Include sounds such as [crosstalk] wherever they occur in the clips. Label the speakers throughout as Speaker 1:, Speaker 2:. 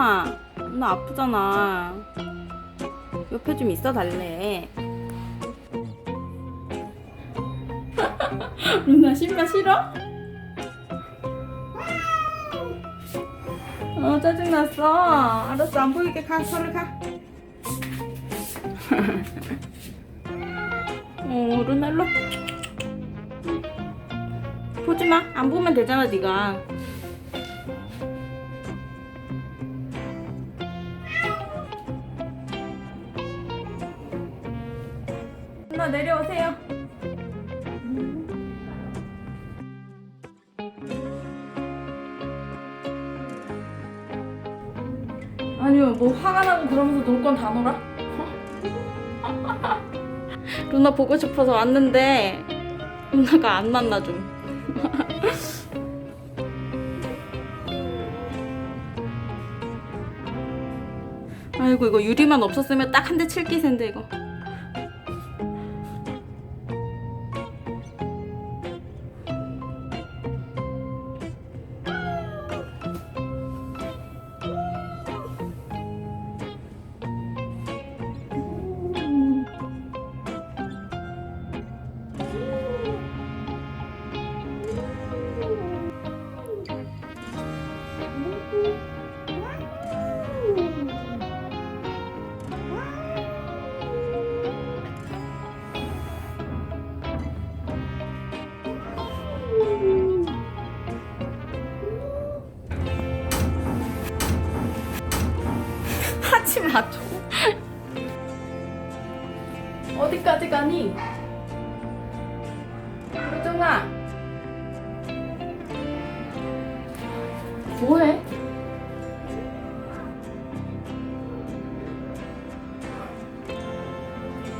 Speaker 1: 루나, 루나 아프잖아. 옆에 좀 있어 달래. [laughs] 루나 신발 싫어? 어 짜증났어. 알았어 안 보이게 가, 서로 가. [laughs] 어 루나 일로. 보지 마. 안 보면 되잖아 네가. 누나 내려오세요. 아니요, 뭐 화가 나고 그러면서 놀 건 다 놀아? [laughs] 루나 보고 싶어서 왔는데 루나가 안 만나 좀. [laughs] 아이고 이거 유리만 없었으면 딱 한 대 칠 기세인데 이거. 하지 마 좀. 어디까지 가니? 효정아. 뭐해?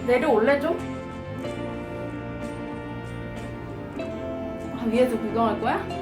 Speaker 1: 내려올래 좀? 아, 위에서 구경할 거야?